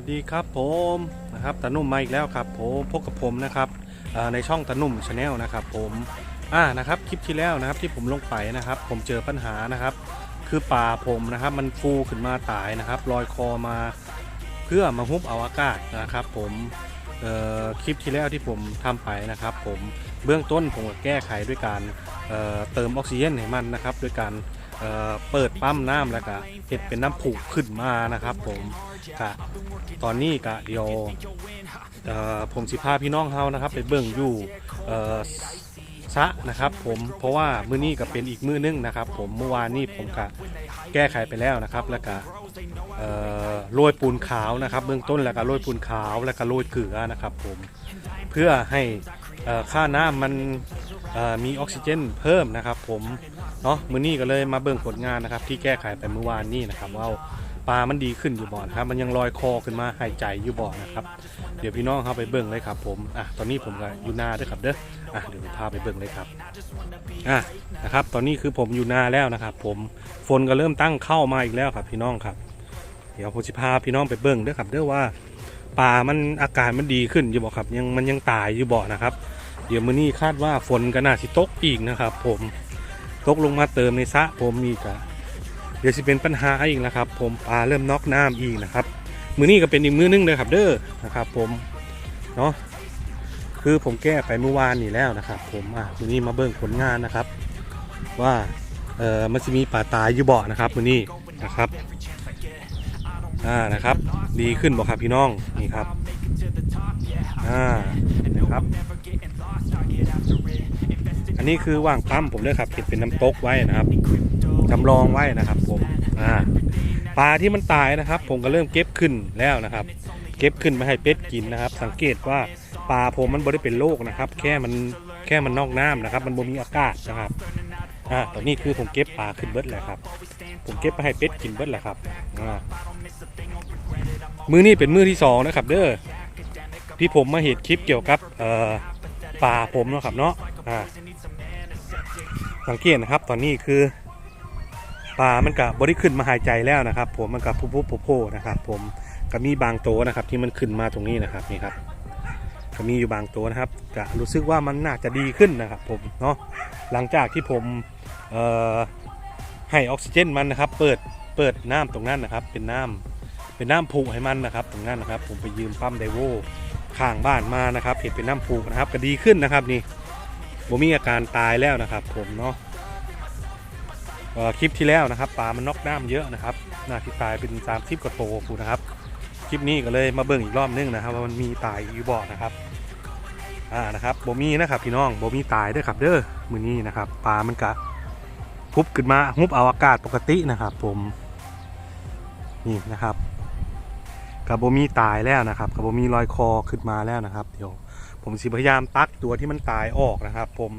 สวัสดีครับผมนะครับตานุ่มมาอีกแล้วครับผมพบกับผมนะครับในช่องตานุ่มชาแนลนะครับผมอ่านะครับคลิปที่แล้วนะครับที่ผมลงไปนะครับ ผมเจอปัญหานะครับ คือปลาผมนะครับ มันฟูขึ้นมาตายนะครับลอยคอมาเพื่อมาฮุบเอาอากาศนะครับ ผมคลิปที่แล้วที่ผมทำไปนะครับ ผมเบื้องต้นผมก็แก้ไขด้วยการเเติมออกซิเจนให้มันนะครับ ด้วยการ เเปิดปั๊มน้ำแล้วก็เห็ดเป็นน้ำผุขึ้นมานะครับ ผมกะตอนนี้กะเดี๋ยวผมสิพาพี่น้องเฮานะครับ ไปเบิ่งอยู่ซะนะครับผมเพราะว่ามื้อนี้ก็เป็นอีกมื้อนึงนะครับ ผมเมื่อวานนี้ผมกะแก้ไขไปแล้วนะครับ แล้วก็โรยปูนขาวนะครับ เบื้องต้นแล้วก็โรยปูนขาวแล้วก็โรยเกลือนะครับ ผมเพื่อให้ค่าน้ำมันมีออกซิเจนเพิ่มนะครับ ผม เนาะมือนี้ก็เลยมาเบิ่งผลงานนะครับ ที่แก้ไขไปเมื่อวานนี้นะครับว่าปลามันดีขึ้นอยู่บ่อนะครับ มันยังลอยคอขึ้นมาหายใจอยู่บ่อนะครับ เดี๋ยวพี่น้องเข้าไปเบิ่งเลยครับผมอะตอนนี้ผมก็อยู่นาด้วยครับเด้ออะเดี๋ยวผมพาไปเบิ่งเลยครับอะนะครับ ตอนนี้คือผมอยู่นาแล้วนะครับ ผมฝนก็เริ่มตั้งเข้ามาอีกแล้วครับ พี่น้องครับ เดี๋ยวผมจะพาพี่น้องไปเบิ่งเด้อครับเด้อว่าปลามันอาการมันดีขึ้นอยู่บ่ครับยังมันยังตายอยู่บ่อนะครับ เดี๋ยวมื้อนี้คาดว่าฝนก็น่าสิตกอีกนะครับ ผม ตกลงมาเติมในสระผมอีกอะเดี๋ยวสิเป็นปัญหาอีกนะครับ ผมปลาเริ่มน็อกน้ำอีกนะครับ มือนี้ก็เป็นอีกมือนึงเลยครับ เด้อนะครับ ผมเนาะคือผมแก้ไปเมื่อวานนี่แล้วนะครับ ผมอะมือนี้มาเบิ่งผลงานนะครับ ว่าเออมันจะมีป่าตายอยู่บ่อนะครับมือนี้นะครับอ่านะครับ ดีขึ้นบ่ครับพี่น้องนี่ครับอ่านะครับ อันนี้คือว่างปั๊มผมเลยครับเห็ดเป็นน้ำตกไว้นะครับจำลองไว้นะครับ ผมอ่าปลาที่มันตายนะครับ ผมก็เริ่มเก็บขึ้นแล้วนะครับ เก็บขึ้นมาให้เป็ดกินนะครับ สังเกตว่าปลาผมมันบ่ได้เป็นโรคนะครับ แค่มันแค่มันนอกน้ำนะครับ มันบ่มีอากาศนะครับอ่าตอนนี้คือผมเก็บปลาขึ้นเบิดแล้วครับ ผมเก็บไปให้เป็ดกินเบิดแล้วครับอ่ามือนี้เป็นมือที่สองนะครับ เด้อที่ผมมาเห็นคลิปเกี่ยวกับเอ่อปลาผมนะครับเนาะอ่า สังเกตนะครับตอนนี้คือปลามันกับบริขึ้นมาหายใจแล้วนะครับ ผมมันกับพุบพุบโผล่ๆนะครับ ผมก็มีบางตัวนะครับ ที่มันขึ้นมาตรงนี้นะครับนี่ครับก็มีอยู่บางตัวนะครับก็รู้สึกว่ามันน่าจะดีขึ้นนะครับ ผมเนาะหลังจากที่ผมให้ออกซิเจนมันนะครับ เปิดเปิดน้ำตรงนั้นนะครับ เป็นน้ำเป็นน้ำผูให้มันนะครับ ตรงนั้นนะครับ ผมไปยืมปั๊มไดโวข้างบ้านมานะครับเห็นเป็นน้ำผูนะครับก็ดีขึ้นนะครับนี่ ผมมีอาการตายแล้วนะครับ ผมเนาะคลิปที่แล้วนะครับปลามันนอกน้ำเยอะนะครับน่าที่ตายเป็นสามสิบกว่าโตคูนะครับคลิปนี้ก็เลยมาเบิ่งอีกรอบนึงนะครับว่ามันมีตายอยู่บ่อนะครับอ่านะครับบ่มีนะครับพี่น้องบ่มีตายด้อครับเด้อมือนี้นะครับปลามันกะพุบขึ้นมาฮุบเอาอากาศปกตินะครับ ผมนี่นะครับกับบ่มีตายแล้วนะครับกับบ่มีรอยคอขึ้นมาแล้วนะครับ เดี๋ยว ผมสิพยายามตักตัวที่มันตายออกนะครับ ผม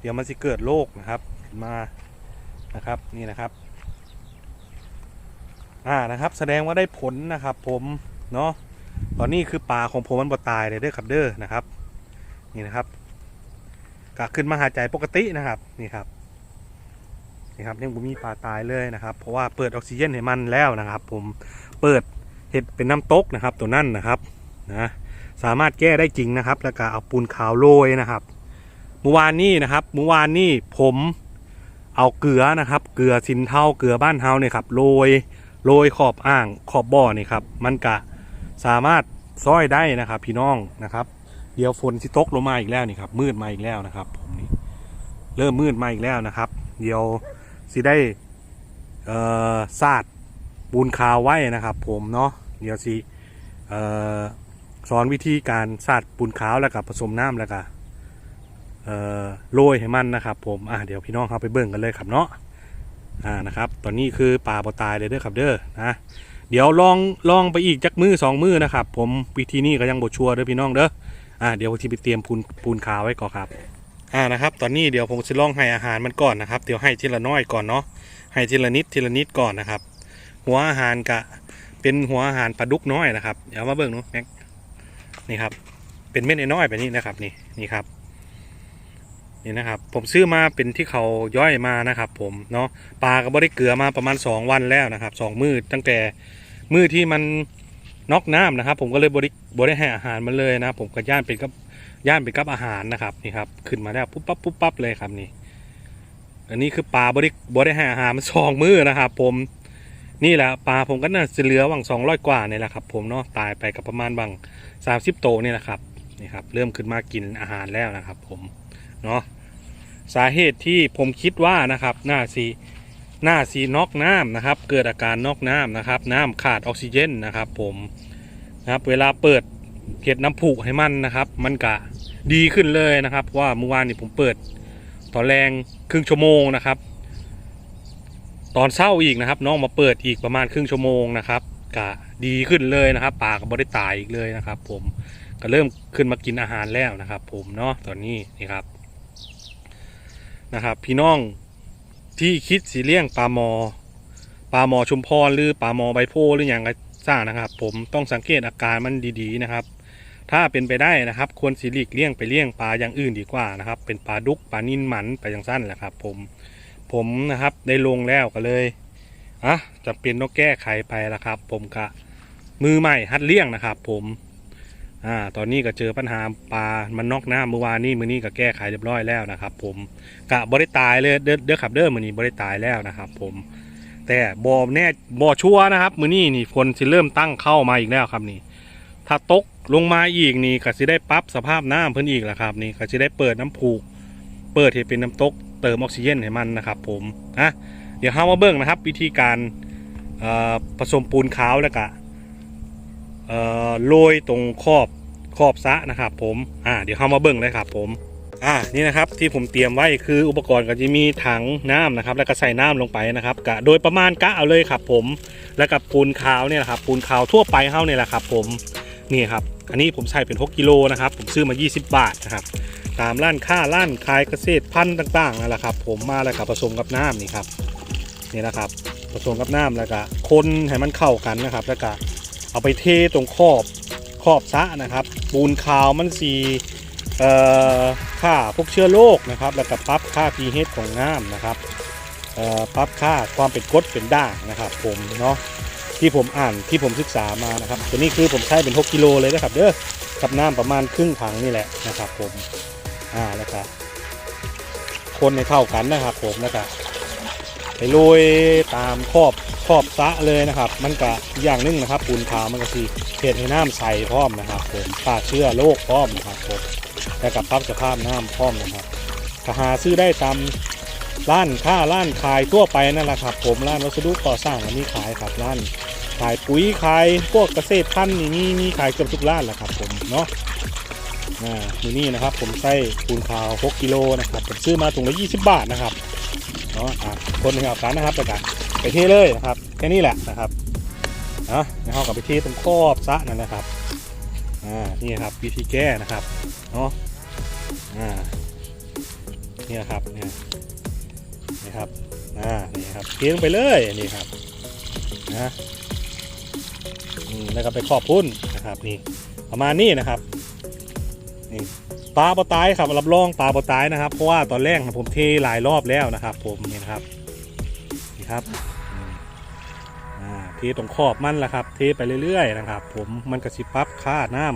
เดี๋ยวมันสิเกิดโรคนะครับขึ้นมานะครับนี่นะครับอ่านะครับ แสดงว่าได้ผลนะครับ ผมเนาะตอนนี้คือปลาของผมมันบ่ตายเลยเด้อครับเด้อนะครับ นี่นะครับกะขึ้นมาหายใจปกตินะครับนี่ครับนี่ครับยังบ่มีปลาตายเลยนะครับ เพราะว่าเปิดออกซิเจนให้มันแล้วนะครับ ผมเปิดเห็ดเป็นน้ำตกนะครับ ตัวนั่นนะครับนะ สามารถแก้ได้จริงนะครับ แล้วก็เอาปูนขาวโรยนะครับเมื่อวานนี้นะครับเมื่อวานนี้ผมเอาเกลือนะครับ เกลือสินเทาเกลือบ้านเฮาเนี่ยครับโรยโรยขอบอ่างขอบบ่อนี่ครับ มันกะสามารถซ้อยได้นะครับ พี่น้องนะครับ เดี๋ยวฝนสิตกลงมาอีกแล้วนี่ครับมืดมาอีกแล้วนะครับผมนี่เริ่มมืดมาอีกแล้วนะครับ เดี๋ยวสิได้เอ่อซาดปูนคาวไว้นะครับ ผมเนาะเดี๋ยวสิเอ่อ สอนวิธีการซาดปูนขาวแล้วกับผสมน้ำแล้วก็เอ่อโรยให้มันนะครับ ผมอะเดี๋ยวพี่น้องเขาไปเบิ่งกันเลยครับเนาะอ่านะครับ ตอนนี้คือปลาบอตายเลยเด้อครับเด้อนะเดี๋ยวลองลองไปอีกจักมือสองมือนะครับ ผมวิธีนี้ก็ยังบชัวร์เด้อพี่น้องเด้ออ่าเดี๋ยวที่ไปเตรียมปูนปูนขาวไว้ก่อนครับอ่านะครับ ตอนนี้เดี๋ยวผมจะลองให้อาหารมันก่อนนะครับเดี๋ยวให้ทีละน้อยก่อนเนาะให้ทีละนิดทีละนิดก่อนนะครับ หัวอาหารกะเป็นหัวอาหารปลาดุกน้อยนะครับเดี๋ยวมาเบิ่งเนาะแม็ก นี่ครับ เป็นเม็ดน้อยๆแบบนี้นะครับ นี่นี่ครับ นี่นะครับ ผมซื้อมาเป็นที่เขาย่อยมานะครับ ผมเนาะปลาก็บ่ได้เกลือมาประมาณ 2 วันแล้วนะครับสองมือตั้งแต่มือที่มันนอกน้ำนะครับ ผมก็เลยบริบริให้อาหารมันเลยนะผมก็ย่านเป็นกับย่านเป็นกับอาหารนะครับนี่ครับ ขึ้นมาแล้วปุ๊บปั๊บปุ๊บปั๊บเลยครับนี่ อันนี้คือปลาบริบริให้อาหารมันสองมือนะครับ ผม นี่แหละปลาผมก็น่าจะเหลือวังสองร้อยกว่าเนี่ยแหละครับ ผมเนาะตายไปกับประมาณบังสามสิบโตวเนี่ยแหละครับนี่ครับ เริ่มขึ้นมากินอาหารแล้วนะครับ ผมเนาะสาเหตุที่ผมคิดว่านะครับหน้าสีหน้าสีนอกน้ำนะครับ เกิดอาการนอกน้ำนะครับ น้ำขาดออกซิเจนนะครับ ผมนะครับ เวลาเปิดเก็ดน้ำผูให้มันนะครับ มันกะดีขึ้นเลยนะครับว่าเมื่อวานนี้ผมเปิดตอนแรงครึ่งชั่วโมงนะครับ ตอนเศร้าอีกนะครับ น้องมาเปิดอีกประมาณครึ่งชั่วโมงนะครับกะดีขึ้นเลยนะครับปลาก็บ่ได้ตายอีกเลยนะครับ ผมก็เริ่มขึ้นมากินอาหารแล้วนะครับ ผมเนาะตอนนี้นี่ครับนะครับ พี่น้องที่คิดสีเลี้ยงปลาหมอปลาหมอชุมพรหรือปลาหมอใบโพหรืออย่างไรสร้างนะครับ ผมต้องสังเกตอาการมันดีๆนะครับ ถ้าเป็นไปได้นะครับ ควรสิหลีกเลี่ยงไปเลี่ยงปลาอย่างอื่นดีกว่านะครับ เป็นปลาดุกปลานิ่นหมันไปอย่างสั้นแหละครับ ผม ผมนะครับ ได้ลงแล้วก็เลยอะจะเป็นต้องแก้ไขไปละครับ ผมกะมือใหม่ฮัดเลี่ยงนะครับ ผมอ่าตอนนี้ก็เจอปัญหาปลา มันนอกน้ำเมื่อวานนี้มือนี้ก็แก้ไขเรียบร้อยแล้วนะครับ ผมกะบริตายเลยเด้อเด้อขับเด้อมือนี้บริตายแล้วนะครับ ผมแต่บอแน่บอชัวนะครับ มือนี้นี่ฝนสิเริ่มตั้งเข้ามาอีกแล้วครับนี่ ถ้าตกลงมาอีกนี่ก็สิได้ปรับสภาพน้ำเพิ่นอีกแหละครับ นี่ก็สิได้เปิดน้ำผูก เปิดให้เป็นน้ำตก เติมออกซิเจนให้มันนะครับผมนะเดี๋ยวเฮามาเบิ่งนะครับ วิธีการผสมปูนขาวแล้วก็โรยตรงขอบขอบสะนะครับผมอ่าเดี๋ยวเฮามาเบิ่งเลยครับผมอ่านี่นะครับที่ผมเตรียมไว้คืออุปกรณ์ก็จะมีถังน้ำนะครับ แล้วก็ใส่น้ำลงไปนะครับกะโดยประมาณกะเอาเลยครับผมแล้วกับปูนขาวเนี่ยแหละครับปูนขาวทั่วไปเฮาเนี่ยแหละครับผมนี่ครับอันนี้ผมใส่เป็น 6กิโลนะครับผมซื้อมา 20 บาทนะครับ ตามร้านค้าร้านขายเกษตรพันธุ์ต่างๆนั่นแหละครับ ผมมาแล้วครับผสมกับน้ำนี่ครับนี่นะครับ ผสมกับน้ำแล้วก็คนให้มันเข้ากันนะครับ แล้วก็เอาไปเทตรงขอบขอบซะนะครับ ปูนขาวมันสีเอ่อค่าพวกเชื้อโรคนะครับ แล้วก็ปรับค่า pH ของน้ำนะครับเอ่อปรับค่าความเป็นกรดเป็นด่างนะครับ ผมเนาะที่ผมอ่านที่ผมศึกษามานะครับตัวนี้คือผมใช้เป็น 6 กิโลเลยนะครับเด้อกับน้ำประมาณครึ่งถังนี่แหละนะครับผม อ่าแล้วก็คนให้เข้ากันนะครับ ผมแล้วก็ไปโรยตามขอบขอบซะเลยนะครับ มันก็อีกอย่างนึงนะครับปูนขาวมันก็สีเห็ดให้น้ำใสพร้อมนะครับ ผมฆ่าเชื้อโรคพร้อมนะครับผมแล้วกับปรับสภาพน้ำพร้อมนะครับก็หาซื้อได้ตามร้านค้าร้านขายทั่วไปนั่นแหละครับ ผมร้านวัสดุก่อสร้างอันนี้ขายครับร้านขายปุ๋ยขายพวกเกษตรพันธุ์นี่มีมีขายเกือบทุกร้านแหละครับ ผมเนาะ อ่าอยู่นี่นะครับ ผมใส่ปูนขาว 6กิโลนะครับผมซื้อมาถุงละ20 บาทนะครับเนาะอะคนหนึ่งเอากันนะครับไปกาศไปเทเลยนะครับแค่นี้แหละนะครับเนาะแล้วเรากับไปเทตรงขอบซะนั่นนะครับอ่านี่ครับวิธีแก้นะครับเนาะอ่านี่นะครับเนี่ยนี่ครับอ่านี่ครับเทลงไปเลยนี่ครับนะอืมแล้วก็ไปขอบพุ่นนะครับนี่ประมาณนี้นะครับ นี่ปลาปลาตายครับรับรองปลาปลาตายนะครับ เพราะว่าตอนแรกผมเทหลายรอบแล้วนะครับ ผมนี่นะครับนี่ครับเทตรงขอบมันแหละครับ เทไปเรื่อยๆนะครับ ผมมันกระสิปั๊บค่าน้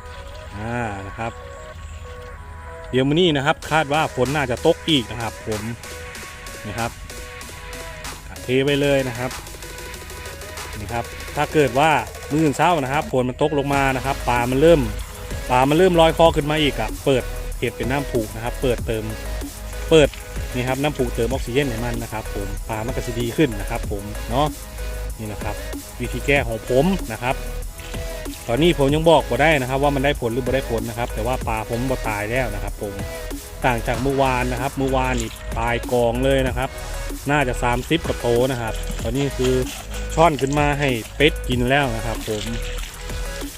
ำอ่านะครับ เดี๋ยวมื้อนี้นะครับ คาดว่าฝนน่าจะตกอีกนะครับ ผมนะครับเทไปเลยนะครับนี่ครับ ถ้าเกิดว่ามื่นเช้านะครับฝนมันตกลงมานะครับปลามันเริ่ม ปลามันเริ่มลอยคอขึ้นมาอีกอะเปิดเห็ดเป็นน้ำผูกนะครับ เปิดเติม เปิดนี่ครับน้ำผูกเติมออกซิเจนให้มันนะครับ ผมปลามันก็จะดีขึ้นนะครับ ผมเนาะนี่นะครับ วิธีแก้ของผมนะครับ ตอนนี้ผมยังบอกบ่ได้นะครับ ว่ามันได้ผลหรือบ่ได้ผลนะครับ แต่ว่าปลาผมบ่ตายแล้วนะครับ ผมต่างจากเมื่อวานนะครับ เมื่อวานนี่ตายกองเลยนะครับ น่าจะ 30กว่าโตนะครับ ตอนนี้คือช่อนขึ้นมาให้เป็ดกินแล้วนะครับ ผม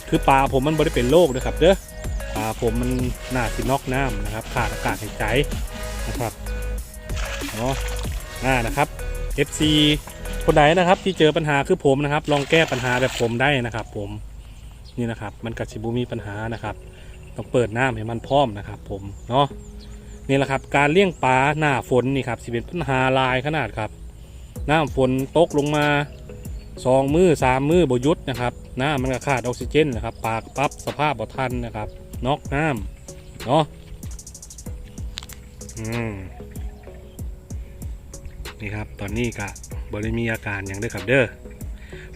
คือปลาผมมันบริเป็นโรคนะครับเด้อปลาผมมันหนาสินอกน้ำนะครับขาดอากาศหายใจนะครับเนาะอ่านะครับ FC คนไหนนะครับที่เจอปัญหาคือผมนะครับ ลองแก้ปัญหาแบบผมได้นะครับ ผมนี่นะครับ มันกัดสิบูมีปัญหานะครับ ต้องเปิดน้ำให้มันพร้อมนะครับ ผมเนาะนี่แหละครับ การเลี้ยงปลาหน้าฝนนี่ครับสิเป็นปัญหาลายขนาดครับน้ำฝนตกลงมาสองมือสามมือบยุดนะครับ น้ามันก็ขาดออกซิเจนนะครับ ปากปั๊บสภาพบ่ทันนะครับน็อกน้ำเนาะอืมนี่ครับตอนนี้ก็บริมีอาการอย่างเด้อครับเด้อ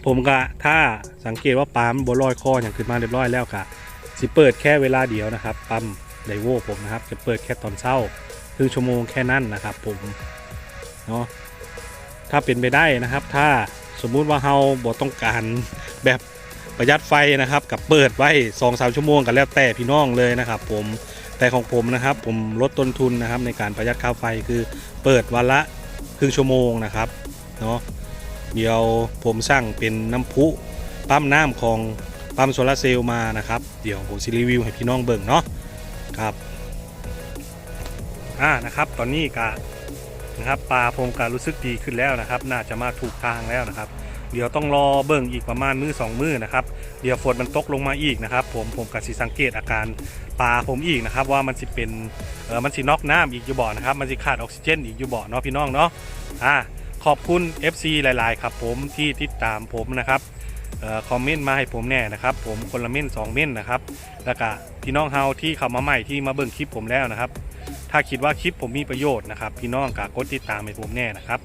ผมก็ถ้าสังเกตว่าปั๊มบลอยคออย่างขึ้นมาเรียบร้อยแล้วก็สิเปิดแค่เวลาเดียวนะครับ ปั๊มไดโวผมนะครับ จะเปิดแค่ตอนเช้าครึ่งชั่วโมงแค่นั้นนะครับ ผมเนาะถ้าเป็นไปได้นะครับ ถ้าสมมุติว่าเฮาบ่ต้องการแบบ ประหยัดไฟนะครับ กับเปิดไว้2องสาชั่วโมงกันแล้วแต่พี่น้องเลยนะครับ ผมแต่ของผมนะครับ ผมลดต้นทุนนะครับ ในการประหยัดค่าไฟคือเปิดวันละครึ่งชั่วโมงนะครับเนาะเดี๋ยวผมสั่งเป็นน้ำพุปั๊มน้ำของปั๊มโซลาเซลล์มานะครับ เดี๋ยวผมสิรีวิวให้พี่น้องเบิ่งเนาะครับอ่านะครับ ตอนนี้ก็นะครับปลาผมก็รู้สึกดีขึ้นแล้วนะครับ น่าจะมาถูกทางแล้วนะครับ เดี๋ยวต้องรอเบิ่งอีกประมาณมือสองมือนะครับ เดี๋ยวฝนมันตกลงมาอีกนะครับ ผมผมก็สิสังเกตอาการปลาผมอีกนะครับ ว่ามันสิเป็นเออมันสินอกน้ำอีกอยู่บ่อนะครับ มันสิขาดออกซิเจนอีกอยู่บ่อเนาะพี่น้องเนาะอ่าขอบคุณ FC หลาย ๆ ครับผมที่ติดตามผมนะครับเออคอมเมนต์มาให้ผมแน่นะครับผมคนละเม่นสองเม่นนะครับแล้วก็พี่น้องเฮาที่เข้ามาใหม่ที่มาเบิ่งคลิปผมแล้วนะครับ ถ้าคิดว่าคลิปผมมีประโยชน์นะครับพี่น้องก็กดติดตามให้ผมแน่นะครับ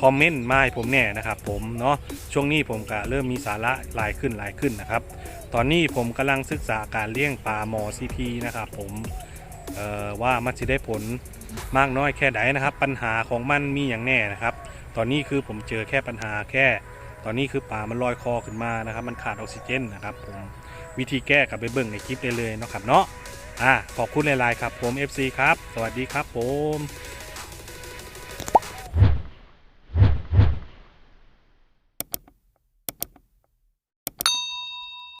คอมเมนต์มาให้ผมแน่นะครับผมเนาะช่วงนี้ผมก็เริ่มมีสาระหลายขึ้นหลายขึ้นนะครับ ตอนนี้ผมกำลังศึกษาการเลี้ยงปลาหมอซีพีนะครับผมว่ามันจะได้ผลมากน้อยแค่ไหนนะครับ ปัญหาของมันมีอย่างแน่นะครับ ตอนนี้คือผมเจอแค่ปัญหาแค่ ตอนนี้คือปลามันลอยคอขึ้นมานะครับ มันขาดออกซิเจนนะครับผมวิธีแก้กับไปเบิ่งในคลิปได้เลยเนาะครับเนาะ อ่าขอบคุณหลาย ๆ ครับผม FC ครับ สวัสดีครับผม